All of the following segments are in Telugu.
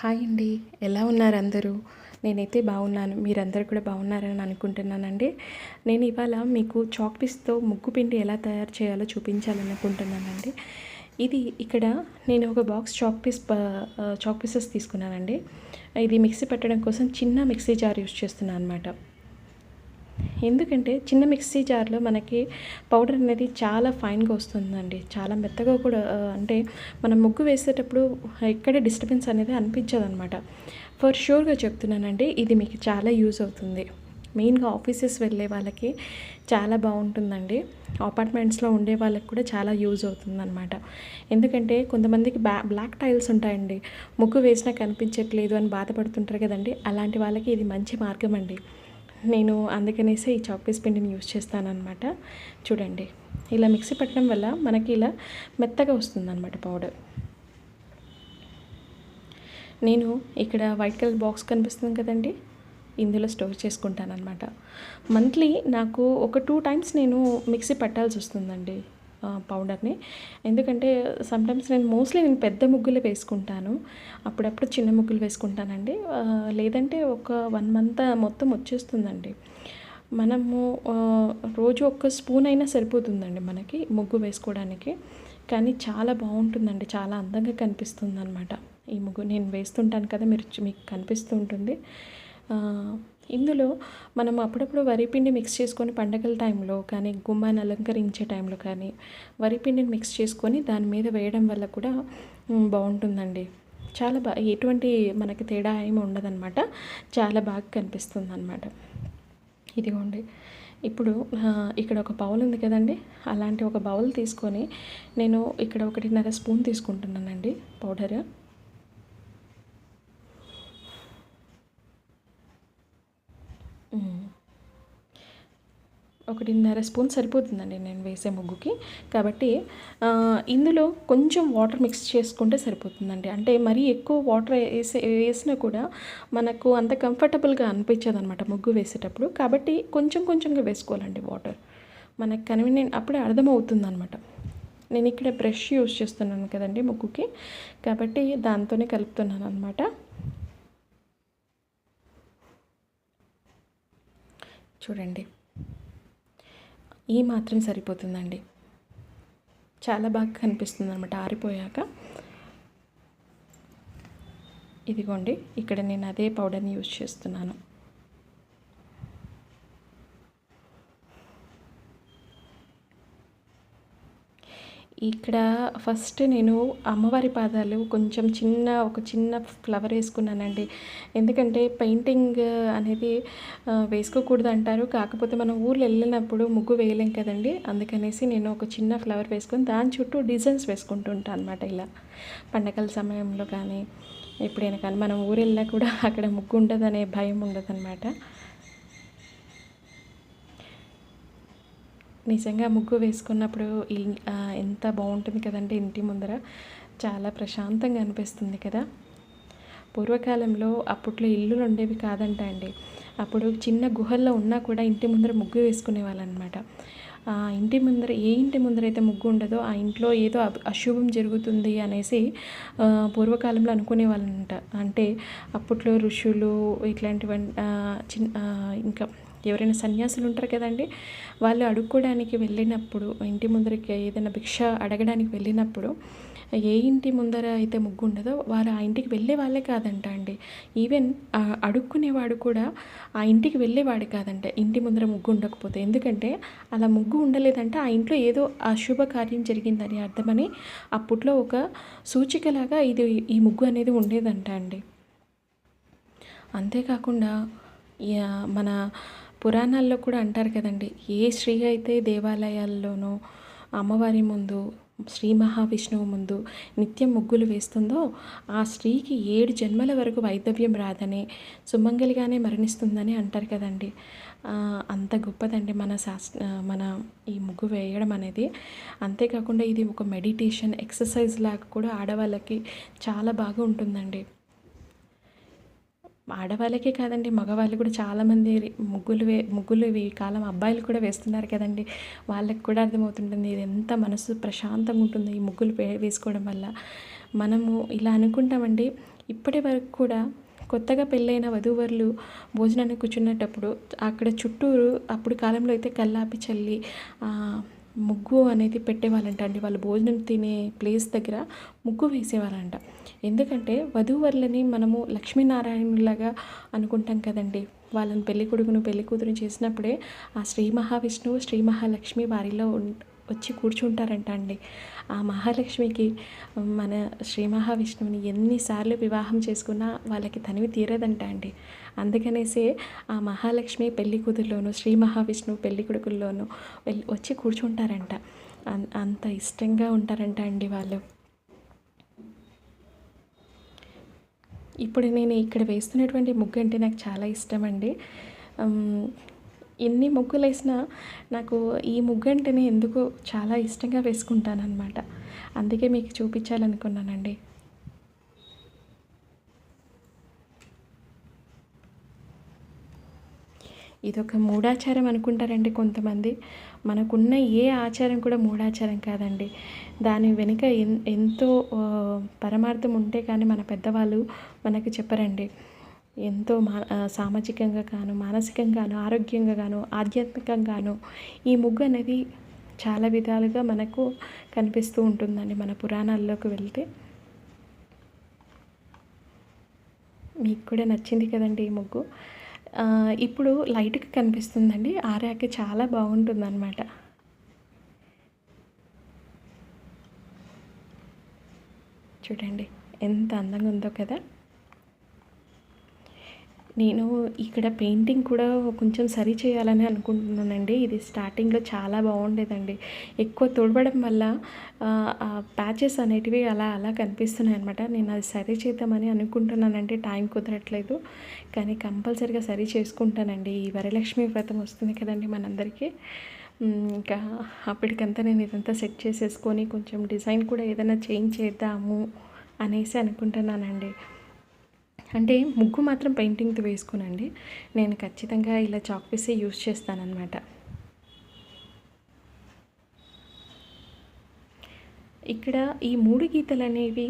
హాయ్ అండి. ఎలా ఉన్నారు అందరూ? నేనైతే బాగున్నాను. మీరందరూ కూడా బాగున్నారని అనుకుంటున్నానండి. నేను ఇవాళ మీకు చాక్ పీస్తో ముగ్గు పిండి ఎలా తయారు చేయాలో చూపించాలని అనుకుంటున్నానండి ఇది ఇక్కడ నేను ఒక box chalk piece chalk pieces తీసుకున్నానండి. ఇది మిక్సీ పెట్టడం కోసం చిన్న మిక్సీ జార్ యూస్ చేస్తున్నాను అనమాట ఎందుకంటే చిన్న మిక్సీ జార్లో మనకి పౌడర్ అనేది చాలా ఫైన్గా వస్తుందండి. చాలా మెత్తగా కూడా అంటే మనం ముగ్గు వేసేటప్పుడు ఎక్కడ డిస్టర్బెన్స్ అనేది అనిపించదు అనమాట ఫర్ షూర్గా చెప్తున్నానండి ఇది మీకు చాలా యూజ్ అవుతుంది. మెయిన్గా ఆఫీసెస్ వెళ్ళే వాళ్ళకి చాలా బాగుంటుందండి. అపార్ట్మెంట్స్లో ఉండే వాళ్ళకి కూడా చాలా యూజ్ అవుతుందన్నమాట ఎందుకంటే కొంతమందికి బ్లా బ్లాక్ టైల్స్ ఉంటాయండి. ముగ్గు వేసినా కనిపించట్లేదు అని బాధపడుతుంటారు కదండి. అలాంటి వాళ్ళకి ఇది మంచి మార్గం అండి. నేను అందుకనేసి ఈ చాక్పీస్ పిండిని యూస్ చేస్తానన్నమాట. చూడండి ఇలా మిక్సీ పట్టడం వల్ల మనకి ఇలా మెత్తగా వస్తుందన్నమాట పౌడర్. నేను ఇక్కడ వైట్ కలర్ బాక్స్ కనిపిస్తుంది కదండి ఇందులో స్టోర్ చేసుకుంటానమాట మంత్లీ నాకు ఒక టూ టైమ్స్ నేను మిక్సీ పట్టాల్సి వస్తుందండి. పౌడర్ని ఎందుకంటే సమ్టైమ్స్ నేను మోస్ట్లీ నేను పెద్ద ముగ్గులు వేసుకుంటాను. అప్పుడప్పుడు చిన్న ముగ్గులు వేసుకుంటానండి. లేదంటే ఒక వన్ మంత్ మొత్తం వచ్చేస్తుందండి. మనము రోజు ఒక్క స్పూన్ అయినా సరిపోతుందండి మనకి ముగ్గు వేసుకోవడానికి. కానీ చాలా బాగుంటుందండి. చాలా అందంగా కనిపిస్తుంది అనమాట ఈ ముగ్గు నేను వేస్తుంటాను కదా మీరు మీకు కనిపిస్తూ ఉంటుంది. ఇందులో మనం అప్పుడప్పుడు వరిపిండి మిక్స్ చేసుకొని పండగల టైంలో కానీ గుమ్మాన్ని అలంకరించే టైంలో కానీ వరిపిండిని మిక్స్ చేసుకొని దాని మీద వేయడం వల్ల కూడా బాగుంటుందండి. చాలా బాగా ఎటువంటి మనకి తేడా ఏమి ఉండదన్నమాట. చాలా బాగా కనిపిస్తుంది అనమాట ఇదిగోండి. ఇప్పుడు ఇక్కడ ఒక బౌల్ ఉంది కదండి. అలాంటి ఒక బౌల్ తీసుకొని నేను ఇక్కడ ఒకటిన్నర స్పూన్ తీసుకుంటున్నానండి. పౌడర్. ఒకటిన్నర స్పూన్ సరిపోతుందండి నేను వేసే ముగ్గుకి. కాబట్టి ఇందులో కొంచెం వాటర్ మిక్స్ చేసుకుంటే సరిపోతుందండి. అంటే మరీ ఎక్కువ వాటర్ వేసే వేసినా కూడా మనకు అంత కంఫర్టబుల్గా అనిపించదు అనమాట ముగ్గు వేసేటప్పుడు. కాబట్టి కొంచెం కొంచెంగా వేసుకోవాలండి వాటర్. మనకు కన్వీనియంట్ అప్పుడే అర్థమవుతుంది అనమాట నేను ఇక్కడ బ్రష్ యూస్ చేస్తున్నాను కదండి ముగ్గుకి. కాబట్టి దాంతోనే కలుపుతున్నాను అనమాట చూడండి. ఈ మాత్రం సరిపోతుందండి. చాలా బాగా కనిపిస్తుంది అనమాట ఆరిపోయాక ఇదిగోండి ఇక్కడ నేను అదే పౌడర్ని యూజ్ చేస్తున్నాను. ఇక్కడ ఫస్ట్ నేను అమ్మవారి పాదాలు కొంచెం చిన్న ఒక చిన్న ఫ్లవర్ వేసుకున్నానండి. ఎందుకంటే పెయింటింగ్ అనేది వేసుకోకూడదు అంటారు. కాకపోతే మనం ఊర్లో వెళ్ళినప్పుడు ముగ్గు వేయలేం కదండి. అందుకనేసి నేను ఒక చిన్న ఫ్లవర్ వేసుకొని దాని చుట్టూ డిజైన్స్ వేసుకుంటుంటాను అనమాట ఇలా. పండగల సమయంలో కానీ ఎప్పుడైనా కానీ మనం ఊరు వెళ్ళినా కూడా అక్కడ ముగ్గు ఉండదనే భయం ఉండదన్నమాట. నిజంగా ముగ్గు వేసుకున్నప్పుడు ఎంత బాగుంటుంది కదండి ఇంటి ముందర. చాలా ప్రశాంతంగా అనిపిస్తుంది కదా. పూర్వకాలంలో అప్పట్లో ఇల్లులు ఉండేవి కాదంట అండి. అప్పుడు చిన్న గుహల్లో ఉన్నా కూడా ఇంటి ముందర ముగ్గు వేసుకునే వాళ్ళనమాట ఆ ఇంటి ముందర ఏ ఇంటి ముందర అయితే ముగ్గు ఉండదో ఆ ఇంట్లో ఏదో అశుభం జరుగుతుంది అనేసి పూర్వకాలంలో అనుకునే వాళ్ళంట అంటే అప్పట్లో ఋషులు ఇట్లాంటివ చిన్న ఇంకా ఎవరైనా సన్యాసులు ఉంటారు కదండి వాళ్ళు అడుక్కోవడానికి వెళ్ళినప్పుడు ఇంటి ముందరకి ఏదైనా భిక్ష అడగడానికి వెళ్ళినప్పుడు ఏ ఇంటి ముందర అయితే ముగ్గు ఉండదో వారు ఆ ఇంటికి వెళ్ళే వాళ్ళే కాదంట అండి. ఈవెన్ అడుక్కునేవాడు కూడా ఆ ఇంటికి వెళ్ళేవాడు కాదంట ఇంటి ముందర ముగ్గు ఉండకపోతే. ఎందుకంటే అలా ముగ్గు ఉండలేదంటే ఆ ఇంట్లో ఏదో అశుభ కార్యం జరిగిందని అర్థమని అప్పట్లో ఒక సూచికలాగా ఇది ఈ ముగ్గు అనేది ఉండేదంట అండి. అంతేకాకుండా మన పురాణాల్లో కూడా అంటారు కదండి ఏ స్త్రీ అయితే దేవాలయాల్లోనూ అమ్మవారి ముందు శ్రీ మహావిష్ణువు ముందు నిత్యం ముగ్గులు వేస్తుందో ఆ స్త్రీకి ఏడు జన్మల వరకు వైదవ్యం రాదని సుమంగలిగానే మరణిస్తుందని అంటారు కదండి. అంత గొప్పదండి మన శాస్త్ర మన ఈ ముగ్గు వేయడం అనేది. అంతేకాకుండా ఇది ఒక మెడిటేషన్ ఎక్సర్సైజ్ లాగా కూడా ఆడవాళ్ళకి చాలా బాగా ఉంటుందండి. ఆడవాళ్ళకే కాదండి మగవాళ్ళు కూడా చాలామంది ముగ్గులు వే ముగ్గులు ఈ కాలం అబ్బాయిలు కూడా వేస్తున్నారు కదండి. వాళ్ళకి కూడా అర్థమవుతుంటుంది ఇది ఎంత మనసు ప్రశాంతంగా ఉంటుందో ఈ ముగ్గులు వేసుకోవడం వల్ల. మనము ఇలా అనుకుంటామండి ఇప్పటి వరకు కూడా కొత్తగా పెళ్ళైన వధూవరులు భోజనానికి కూర్చునేటప్పుడు అక్కడ చుట్టూరు అప్పుడు కాలంలో అయితే కల్లాపి చల్లి ముగ్గు అనేది పెట్టేవాళ్ళంట అండి. వాళ్ళు భోజనం తినే ప్లేస్ దగ్గర ముగ్గు వేసేవారంట ఎందుకంటే వధూవరులని మనము లక్ష్మీనారాయణులాగా అనుకుంటాం కదండి. వాళ్ళని పెళ్ళి కొడుకును పెళ్ళి కూతురు చేసినప్పుడే ఆ శ్రీ మహావిష్ణువు శ్రీ మహాలక్ష్మి వారిలో ఉం- వచ్చి కూర్చుంటారంట అండి. ఆ మహాలక్ష్మికి మన శ్రీ మహావిష్ణువుని ఎన్నిసార్లు వివాహం చేసుకున్నా వాళ్ళకి తనివి తీరదంట అండి. అందుకనేసే ఆ మహాలక్ష్మి పెళ్ళి కూతుర్లోనూ శ్రీ మహావిష్ణువు పెళ్ళి కొడుకుల్లోనూ వెళ్ళి వచ్చి కూర్చుంటారంట. అన్- అంత ఇష్టంగా ఉంటారంట అండి వాళ్ళు. ఇప్పుడు నేను ఇక్కడ వేస్తున్నటువంటి ముగ్గు అంటే నాకు చాలా ఇష్టం అండి. ఎన్ని ముగ్గులు వేసినా నాకు ఈ ముగ్గు అంటేనే ఎందుకు చాలా ఇష్టంగా వేసుకుంటాను అనమాట అందుకే మీకు చూపించాలనుకున్నానండి. ఇదొక మూఢాచారం అనుకుంటారండి కొంతమంది. మనకున్న ఏ ఆచారం కూడా మూఢాచారం కాదండి. దాని వెనుక ఎన్ ఎంతో పరమార్థం ఉంటే కానీ మన పెద్దవాళ్ళు మనకు చెప్పరండి. ఎంతో మా సామాజికంగా గాను మానసికంగాను ఆరోగ్యంగా గాను ఆధ్యాత్మికంగాను ఈ ముగ్గు అనేది చాలా విధాలుగా మనకు కనిపిస్తూ ఉంటుందండి మన పురాణాల్లోకి వెళ్తే. మీకు కూడా నచ్చింది కదండి ఈ ముగ్గు. ఇప్పుడు లైట్గా కనిపిస్తుందండి. ఆరాక చాలా బాగుంటుందన్నమాట. చూడండి ఎంత అందంగా ఉందో కదా. నేను ఇక్కడ పెయింటింగ్ కూడా కొంచెం సరి చేయాలని అనుకుంటున్నానండి. ఇది స్టార్టింగ్లో చాలా బాగుండేదండి. ఎక్కువ తుడవడం వల్ల ప్యాచెస్ అనేటివి అలా అలా కనిపిస్తున్నాయి అనమాట నేను అది సరి చేద్దామని అనుకుంటున్నానండి. టైం కుదరట్లేదు. కానీ కంపల్సరిగా సరి చేసుకుంటానండి. ఈ వరలక్ష్మి వ్రతం వస్తుంది కదండి మనందరికీ. ఇంకా అప్పటికంతా నేను ఇదంతా సెట్ చేసేసుకొని కొంచెం డిజైన్ కూడా ఏదైనా చేంజ్ చేద్దాము అనేసి అనుకుంటున్నానండి. అంటే ముగ్గు మాత్రం పెయింటింగ్తో వేసుకోనండి. నేను ఖచ్చితంగా ఇలా చాక్ పీసే యూస్ చేస్తానన్నమాట. ఇక్కడ ఈ మూడు గీతలు అనేవి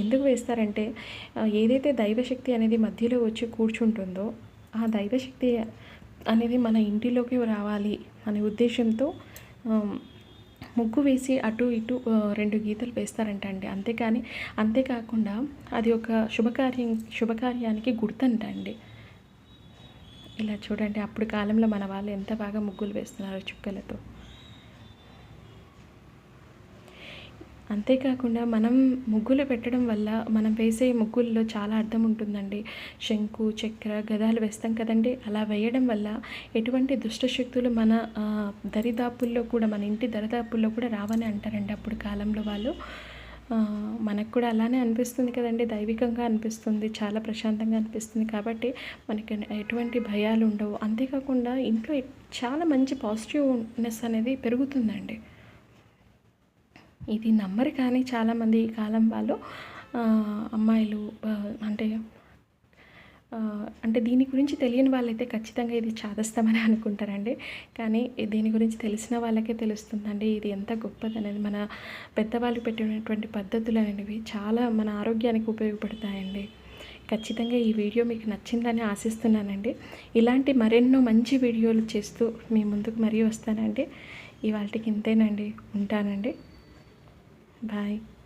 ఎందుకు వేస్తారంటే ఏదైతే దైవశక్తి అనేది మధ్యలో వచ్చి కూర్చుంటుందో ఆ దైవశక్తి అనేది మన ఇంటిలోకి రావాలి అనే ఉద్దేశంతో ముగ్గు వేసి అటు ఇటు రెండు గీతలు వేస్తారంట అండి అంతేకాని అంతేకాకుండా అది ఒక శుభకార్యం శుభకార్యానికి గుర్తంట అండి ఇలా చూడండి అప్పుడు కాలంలో మన వాళ్ళు ఎంత బాగా ముగ్గులు వేస్తున్నారు చుక్కలతో. అంతేకాకుండా మనం ముగ్గులు పెట్టడం వల్ల మనం వేసే ముగ్గుల్లో చాలా అర్థం ఉంటుందండి. శంకు చక్ర గదాలు వేస్తాం కదండి. అలా వేయడం వల్ల ఎటువంటి దుష్ట శక్తులు మన దరిదాపుల్లో కూడా మన ఇంటి దరిదాపుల్లో కూడా రావని అంటారండి అప్పుడు కాలంలో వాళ్ళు. మనకు కూడా అలానే అనిపిస్తుంది కదండి. దైవికంగా అనిపిస్తుంది చాలా ప్రశాంతంగా అనిపిస్తుంది. కాబట్టి మనకి ఎటువంటి భయాలు ఉండవు. అంతేకాకుండా ఇంట్లో చాలా మంచి పాజిటివ్నెస్ అనేది పెరుగుతుందండి. ఇది నమ్మరు కానీ చాలామంది ఈ కాలం వాళ్ళు అమ్మాయిలు అంటే అంటే దీని గురించి తెలియని వాళ్ళైతే ఖచ్చితంగా ఇది చాదస్తామని అనుకుంటారండి. కానీ దీని గురించి తెలిసిన వాళ్ళకే తెలుస్తుందండి. ఇది ఎంత గొప్పది అనేది మన పెద్దవాళ్ళు పెట్టినటువంటి పద్ధతులు అనేవి చాలా మన ఆరోగ్యానికి ఉపయోగపడతాయండి. ఖచ్చితంగా ఈ వీడియో మీకు నచ్చిందని ఆశిస్తున్నానండి. ఇలాంటి మరెన్నో మంచి వీడియోలు చేస్తూ మీ ముందుకు మరీ వస్తానండి. ఇవాళకి ఇంతేనండి. ఉంటానండి. 拜。